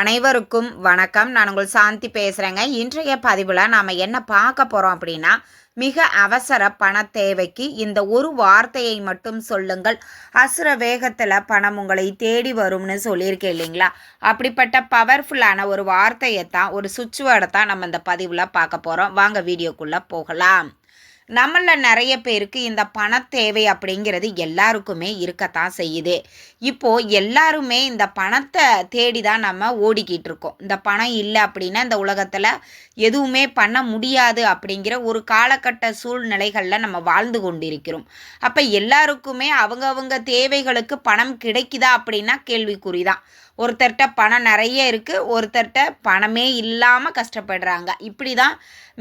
அனைவருக்கும் வணக்கம். நான் உங்கள் சாந்தி பேசுகிறேங்க இன்றைய பதிவில் நாம் என்ன பார்க்க போகிறோம் அப்படின்னா மிக அவசர பண தேவைக்கு இந்த ஒரு வார்த்தையை மட்டும் சொல்லுங்கள். அசுர வேகத்தில் பணம் உங்களை தேடி வரும்னு சொல்லியிருக்கேன் இல்லைங்களா? அப்படிப்பட்ட பவர்ஃபுல்லான ஒரு வார்த்தையை தான் ஒரு சுவிட்ச் வேர்டை தான் நம்ம இந்த பதிவில் பார்க்க போகிறோம் வாங்க வீடியோக்குள்ளே போகலாம். நம்மள நிறைய பேருக்கு இந்த பண தேவை அப்படிங்கிறது எல்லாருக்குமே இருக்கத்தான் செய்யுது. இப்போ எல்லாருமே இந்த பணத்தை தேடி தான் நம்ம ஓடிக்கிட்டு இருக்கோம். இந்த பணம் இல்லை அப்படின்னா இந்த உலகத்தில் எதுவுமே பண்ண முடியாது அப்படிங்கிற ஒரு காலகட்ட சூழ்நிலைகளில் நம்ம வாழ்ந்து கொண்டிருக்கிறோம். அப்போ எல்லாருக்குமே அவங்கவங்க தேவைகளுக்கு பணம் கிடைக்குதா அப்படின்னா கேள்விக்குறி தான் ஒருத்தர்கிட்ட பணம் நிறைய இருக்குது ஒருத்தர்கிட்ட பணமே இல்லாமல் கஷ்டப்படுறாங்க. இப்படி தான்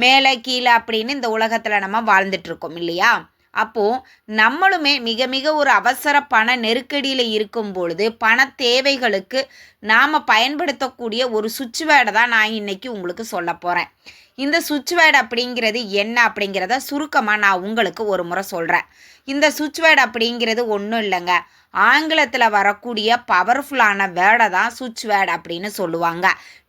மேலே கீழே அப்படின்னு இந்த உலகத்தில் நம்ம வாழ்ந்துட்டுருக்கோம் இல்லையா? அப்போது நம்மளுமே மிக மிக ஒரு அவசர பண நெருக்கடியில் இருக்கும் பொழுது பண தேவைகளுக்கு நாம் பயன்படுத்தக்கூடிய ஒரு சுவிட்ச் வேர்டை தான் நான் இன்னைக்கு உங்களுக்கு சொல்ல போகிறேன் இந்த சுவிட்ச் வேர்டு அப்படிங்கிறது என்ன அப்படிங்கிறத சுருக்கமாக நான் உங்களுக்கு ஒரு முறை சொல்கிறேன் இந்த சுவிட்ச் வேர்டு அப்படிங்கிறது ஒன்றும் இல்லைங்க. ஆங்கிலத்தில் வரக்கூடிய பவர்ஃபுல்லான வேர்டை தான் சுவிட்ச் வேர்டு அப்படின்னு சொல்லுவாங்க.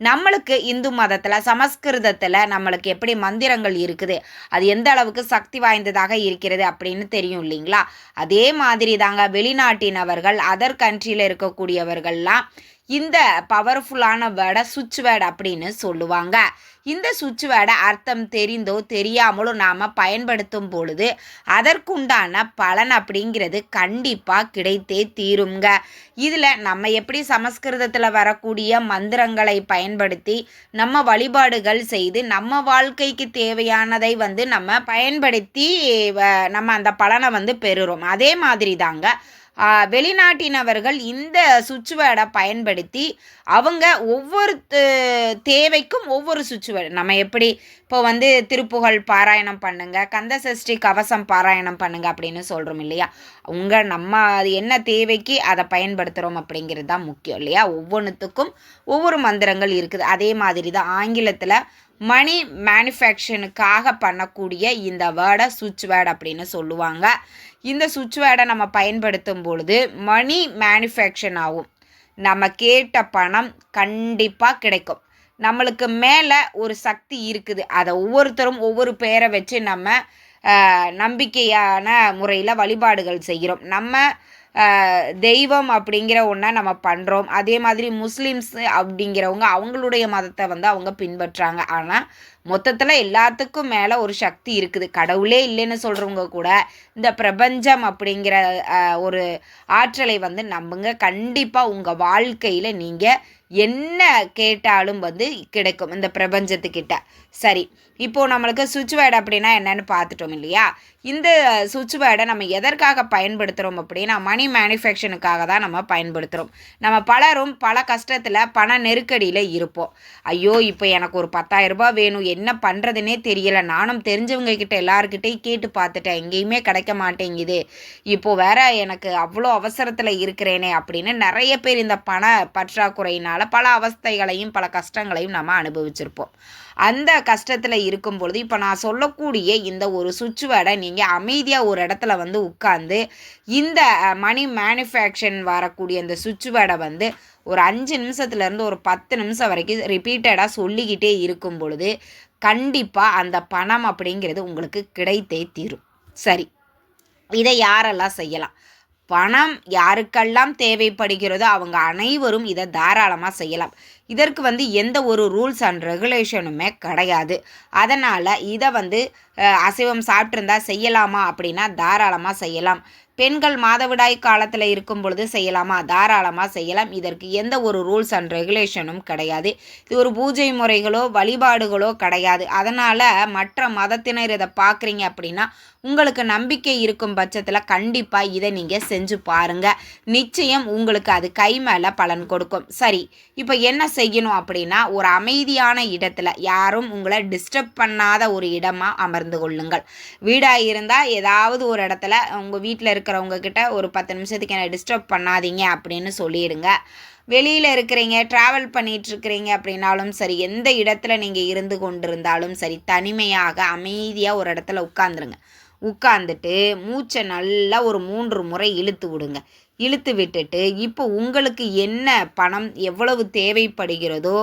நம்மளுக்கு இந்து மதத்தில் சமஸ்கிருதத்தில் நம்மளுக்கு எப்படி மந்திரங்கள் இருக்குது அது எந்த அளவுக்கு சக்தி வாய்ந்ததாக இருக்கிறது அப்படின்னு தெரியும் இல்லைங்களா? அதே மாதிரி தாங்க வெளிநாட்டினவர்கள் அதர் கண்ட்ரியில் இருக்கக்கூடியவர்கள்லாம் இந்த பவர்ஃபுல்லான வேர்டை சுவிட்ச் வேர்டு அப்படின்னு சொல்லுவாங்க. இந்த சுவிட்ச் வேர்டை அர்த்தம் தெரிந்தோ தெரியாமலோ நாம் பயன்படுத்தும் பொழுது அதற்குண்டான பலன் அப்படிங்கிறது கண்டிப்பாக கிடைத்தே தீருங்க இதில் நம்ம எப்படி சமஸ்கிருதத்தில் வரக்கூடிய மந்திரங்களை பயன்படுத்தி நம்ம வழிபாடுகள் செய்து நம்ம வாழ்க்கைக்கு தேவையானதை வந்து நம்ம பயன்படுத்தி நம்ம அந்த பலனை வந்து பெறுறோம். அதே மாதிரி தாங்க வெளிநாட்டினவர்கள் இந்த சுவிட்ச் வேர்டை பயன்படுத்தி அவங்க ஒவ்வொரு தேவைக்கும் ஒவ்வொரு சுவிட்ச் வேர்டு நம்ம எப்படி இப்போ வந்து திருப்புகழ் பாராயணம் பண்ணுங்கள் கந்த சஷ்டி கவசம் பாராயணம் பண்ணுங்கள் அப்படின்னு சொல்கிறோம் இல்லையா? உங்கள் நம்ம அது என்ன தேவைக்கு அதை பயன்படுத்துகிறோம் அப்படிங்கிறது தான் முக்கியம் இல்லையா? ஒவ்வொன்றுத்துக்கும் ஒவ்வொரு மந்திரங்கள் இருக்குது. அதே மாதிரி தான் ஆங்கிலத்தில் மணி மேனுஃபேக்சனுக்காக பண்ணக்கூடிய இந்த வேர்டை சுவிட்ச் வேர்டு அப்படின்னு சொல்லுவாங்க. இந்த சுவிட்ச் வேர்டை நம்ம பயன்படுத்தும் பொழுது மணி மேனுஃபேக்சன் ஆகும். நம்ம கேட்ட பணம் கண்டிப்பாக கிடைக்கும். நம்மளுக்கு மேலே ஒரு சக்தி இருக்குது. அதை ஒவ்வொருத்தரும் ஒவ்வொரு பேரை வச்சு நம்ம நம்பிக்கையான முறையில் வழிபாடுகள் செய்கிறோம். நம்ம தெய்வம் அப்படிங்கிற ஒன்றை நம்ம பண்ணுறோம் அதே மாதிரி முஸ்லீம்ஸ் அப்படிங்கிறவங்க அவங்களுடைய மதத்தை வந்து அவங்க பின்பற்றுறாங்க ஆனால் மொத்தத்தில் எல்லாத்துக்கும் மேலே ஒரு சக்தி இருக்குது. கடவுளே இல்லைன்னு சொல்கிறவங்க கூட இந்த பிரபஞ்சம் அப்படிங்கிற ஒரு ஆற்றலை வந்து நம்புங்க. கண்டிப்பாக உங்கள் வாழ்க்கையில் நீங்கள் என்ன கேட்டாலும் வந்து கிடைக்கும் இந்த பிரபஞ்சத்துக்கிட்ட. சரி இப்போது நம்மளுக்கு சுவிட்ச் வேர்டு அப்படின்னா என்னென்னு பார்த்துட்டோம் இல்லையா? இந்த சுவிட்ச் வேர்டை நம்ம எதற்காக பயன்படுத்துகிறோம் அப்படின்னா மணி மேனுஃபேக்சனுக்காக தான் நம்ம பயன்படுத்துகிறோம் நம்ம பலரும் பல கஷ்டத்தில் பண நெருக்கடியில் இருப்போம். ஐயோ இப்போ எனக்கு ஒரு பத்தாயிரரூபா வேணும். என்ன பண்ணுறதுனே தெரியல. நானும் தெரிஞ்சவங்க கிட்ட எல்லாருக்கிட்டையும் கேட்டு பார்த்துட்டேன். எங்கேயுமே கிடைக்க மாட்டேங்குது. இப்போது வேற எனக்கு அவ்வளோ அவசரத்தில் இருக்கிறேனே அப்படின்னு நிறைய பேர் இந்த பண பற்றாக்குறையினால் பல அவஸ்தைகளையும் பல கஷ்டங்களையும் நம்ம அனுபவிச்சிருப்போம். அந்த கஷ்டத்தில் இருக்கும் பொழுது இப்போ நான் சொல்லக்கூடிய இந்த ஒரு சுவிட்ச் வேர்டை நீங்கள் அமைதியாக ஒரு இடத்துல வந்து உட்காந்து இந்த மணி மேனுஃபேக்சன் வரக்கூடிய இந்த சுவிட்ச் வேர்டை வந்து ஒரு அஞ்சு நிமிஷத்துலேருந்து ஒரு பத்து நிமிஷம் வரைக்கும் ரிப்பீட்டடாக சொல்லிக்கிட்டே இருக்கும் பொழுது கண்டிப்பாக அந்த பணம் அப்படிங்கிறது உங்களுக்கு கிடைத்தே தீரும். சரி. இதை யாரெல்லாம் செய்யலாம்? பணம் யாருக்கெல்லாம் தேவைப்படுகிறதோ அவங்க அனைவரும் இதை தாராளமாக செய்யலாம். இதற்கு வந்து எந்த ஒரு ரூல்ஸ் அண்ட் ரெகுலேஷனுமே கிடையாது. அதனால் இதை வந்து அசைவம் சாப்பிட்ருந்தா செய்யலாமா அப்படின்னா தாராளமாக செய்யலாம். பெண்கள் மாதவிடாய் காலத்தில் இருக்கும் பொழுது செய்யலாமா? தாராளமாக செய்யலாம். இதற்கு எந்த ஒரு ரூல்ஸ் அண்ட் ரெகுலேஷனும் கிடையாது. இது ஒரு பூஜை முறைகளோ வழிபாடுகளோ கிடையாது. அதனால் மற்ற மதத்தினர் இதை பார்க்குறீங்க அப்படின்னா உங்களுக்கு நம்பிக்கை இருக்கும் பட்சத்தில் கண்டிப்பாக இதை நீங்கள் செஞ்சு பாருங்கள் நிச்சயம் உங்களுக்கு அது கை மேலே பலன் கொடுக்கும். சரி இப்போ என்ன செய்யணும் அப்படின்னா ஒரு அமைதியான இடத்துல யாரும் உங்களை டிஸ்டர்ப் பண்ணாத ஒரு இடமாக அமர்ந்து கொள்ளுங்கள். வீடாக இருந்தால் ஏதாவது ஒரு இடத்துல உங்கள் வீட்டில் இருக்க இருக்கிறவங்க கிட்ட ஒரு பத்து நிமிஷத்துக்கு என்னை டிஸ்டர்ப் பண்ணாதீங்க அப்படின்னு சொல்லிடுங்க. வெளியில் இருக்கிறீங்க ட்ராவல் பண்ணிகிட்ருக்கிறீங்க அப்படின்னாலும் சரி எந்த இடத்துல நீங்கள் இருந்து கொண்டிருந்தாலும் சரி தனிமையாக அமைதியாக ஒரு இடத்துல உட்காந்துருங்க உட்காந்துட்டு மூச்சை நல்லா ஒரு மூன்று முறை இழுத்து விடுங்க. இழுத்து விட்டுட்டு இப்போ உங்களுக்கு என்ன பணம் எவ்வளவு தேவைப்படுகிறதோ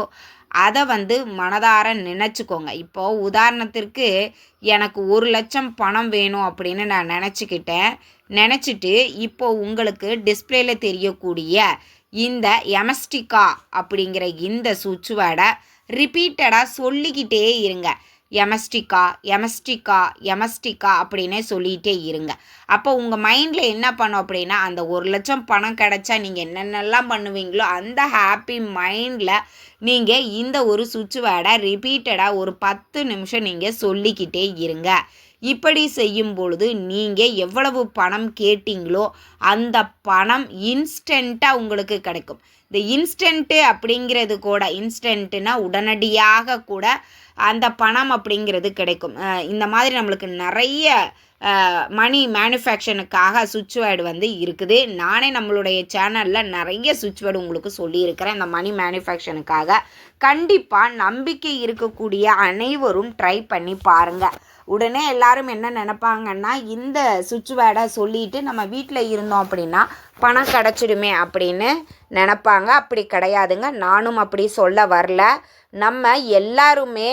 அதை வந்து மனதார நினச்சிக்கோங்க. இப்போது உதாரணத்திற்கு எனக்கு ஒரு லட்சம் பணம் வேணும் அப்படின்னு நான் நினச்சிக்கிட்டேன். நினச்சிட்டு இப்போ உங்களுக்கு டிஸ்பிளேல தெரியக்கூடிய இந்த எமஸ்டிகா அப்படிங்கிற இந்த சுவிட்ச் வேர்டை ரிப்பீட்டடாக சொல்லிக்கிட்டே இருங்க. எமஸ்டிகா எமஸ்டிகா எமஸ்டிகா அப்படின்னே சொல்லிகிட்டே இருங்க. அப்போ உங்கள் மைண்டில் என்ன பண்ணும் அப்படின்னா அந்த ஒரு லட்சம் பணம் கிடைச்சா நீங்கள் என்னென்னலாம் பண்ணுவீங்களோ அந்த ஹாப்பி மைண்டில் நீங்கள் இந்த ஒரு சுவிட்ச் வேர்டை ரிப்பீட்டடாக ஒரு பத்து நிமிஷம் நீங்கள் சொல்லிக்கிட்டே இருங்க. இப்படி செய்யும் பொழுது நீங்கள் எவ்வளவு பணம் கேட்டிங்களோ அந்த பணம் இன்ஸ்டண்ட்டாக உங்களுக்கு கிடைக்கும். இந்த இன்ஸ்டன்ட்டு அப்படிங்கிறது கூட இன்ஸ்டன்ட்டுனா உடனடியாக கூட அந்த பணம் அப்படிங்கிறது கிடைக்கும். இந்த மாதிரி நம்மளுக்கு நிறைய மணி மேனுஃபேக்சனுக்காக சுவிட்ச் வேர்டு வந்து இருக்குது. நானே நம்மளுடைய சேனலில் நிறைய சுவிட்ச் வேர்டு உங்களுக்கு சொல்லியிருக்கிறேன். இந்த மணி மேனுஃபேக்சனுக்காக கண்டிப்பாக நம்பிக்கை இருக்கக்கூடிய அனைவரும் ட்ரை பண்ணி பாருங்கள் உடனே எல்லாரும் என்ன நினப்பாங்கன்னா இந்த சுவிட்ச் வேர்டை சொல்லிட்டு நம்ம வீட்டில் இருந்தோம் அப்படின்னா பணம் கிடச்சிடுமே அப்படின்னு நினப்பாங்க. அப்படி கிடையாதுங்க. நானும் அப்படி சொல்ல வரல. நம்ம எல்லாருமே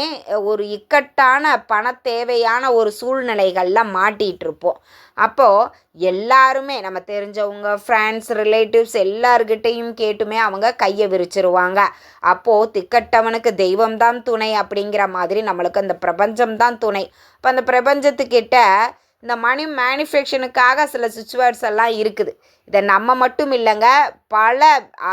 ஒரு இக்கட்டான பண தேவையான ஒரு சூழ்நிலைகளில் மாட்டிகிட்டு இருப்போம் அப்போது எல்லாருமே நம்ம தெரிஞ்சவங்க ஃப்ரெண்ட்ஸ் ரிலேட்டிவ்ஸ் எல்லார்கிட்டேயும் கேட்டுமே அவங்க கையை விரிச்சிருவாங்க. அப்போது திக்கட்டவனுக்கு தெய்வம் தான் துணை அப்படிங்கிற மாதிரி நம்மளுக்கு அந்த பிரபஞ்சம் தான் துணை. இப்போ அந்த பிரபஞ்சத்துக்கிட்ட இந்த மணி மேனுஃபேக்சனுக்காக சில சுச்சுவேர்ட்ஸ் எல்லாம் இருக்குது. இதை நம்ம மட்டும் இல்லைங்க பல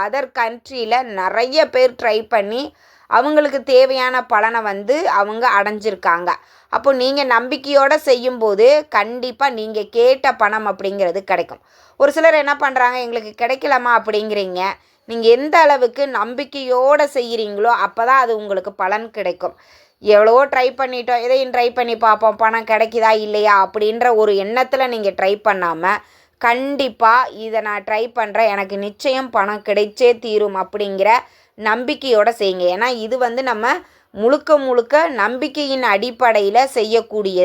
அதர் கண்ட்ரியில் நிறைய பேர் ட்ரை பண்ணி அவங்களுக்கு தேவையான பலனை வந்து அவங்க அடைஞ்சிருக்காங்க. அப்போ நீங்கள் நம்பிக்கையோடு செய்யும்போது கண்டிப்பாக நீங்கள் கேட்ட பணம் அப்படிங்கிறது கிடைக்கும். ஒரு சிலர் என்ன பண்ணுறாங்க எங்களுக்கு கிடைக்கலமா அப்படிங்கிறீங்க. நீங்கள் எந்த அளவுக்கு நம்பிக்கையோடு செய்கிறீங்களோ அப்போ தான் அது உங்களுக்கு பலன் கிடைக்கும். எவ்வளவோ ட்ரை பண்ணிட்டோம் இதையும் ட்ரை பண்ணி பார்ப்போம் பணம் கிடைக்குதா இல்லையா அப்படின்ற ஒரு எண்ணத்தில் நீங்கள் ட்ரை பண்ணாமல் கண்டிப்பாக இதை நான் ட்ரை பண்ணுறேன் எனக்கு நிச்சயம் பணம் கிடைச்சே தீரும் அப்படிங்கிற நம்பிக்கையோடு செய்யுங்க. ஏன்னா இது வந்து நம்ம முழுக்க முழுக்க நம்பிக்கையின் அடிப்படையில் செய்யக்கூடிய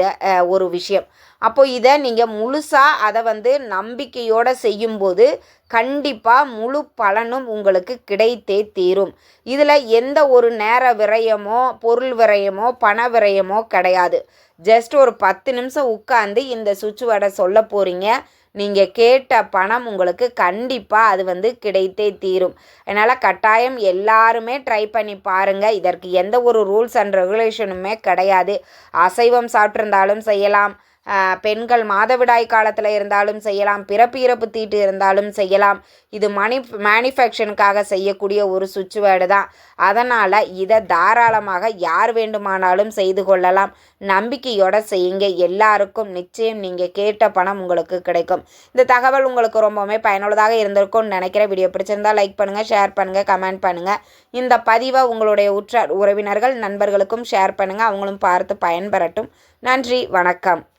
ஒரு விஷயம். அப்போ இதை நீங்கள் முழுசாக அதை வந்து நம்பிக்கையோடு செய்யும்போது கண்டிப்பாக முழு பலனும் உங்களுக்கு கிடைத்தே தீரும். இதில் எந்த ஒரு நேர விரயமோ பொருள் விரயமோ பண விரயமோ கிடையாது. ஜஸ்ட் ஒரு பத்து நிமிஷம் உட்காந்து இந்த சுவிட்ச் வடை சொல்ல போகிறீங்க நீங்கள் கேட்ட பணம் உங்களுக்கு கண்டிப்பாக அது வந்து கிடைத்தே தீரும். அதனால் கட்டாயம் எல்லாருமே ட்ரை பண்ணி பாருங்கள் இதற்கு எந்த ஒரு ரூல்ஸ் அண்ட் ரெகுலேஷனுமே கிடையாது. அசைவம் சாப்பிட்ருந்தாலும் செய்யலாம். பெண்கள் மாதவிடாய் காலத்தில் இருந்தாலும் செய்யலாம் பிறப்பு இறப்பு தீட்டு இருந்தாலும் செய்யலாம். இது மணி மேனுஃபேக்சனுக்காக செய்யக்கூடிய ஒரு சுவிட்ச் வேர்டு தான். அதனால் இதை தாராளமாக யார் வேண்டுமானாலும் செய்து கொள்ளலாம். நம்பிக்கையோட செய்யுங்க. எல்லாருக்கும் நிச்சயம் நீங்கள் கேட்ட பணம் உங்களுக்கு கிடைக்கும். இந்த தகவல் உங்களுக்கு ரொம்பவுமே பயனுள்ளதாக இருந்திருக்கும்னு நினைக்கிற வீடியோ பிடிச்சிருந்தால் லைக் பண்ணுங்கள் ஷேர் பண்ணுங்கள் கமெண்ட் பண்ணுங்கள் இந்த பதிவை உங்களுடைய உற்றார் உறவினர்கள் நண்பர்களுக்கும் ஷேர் பண்ணுங்கள் அவங்களும் பார்த்து பயன்பெறட்டும். நன்றி வணக்கம்.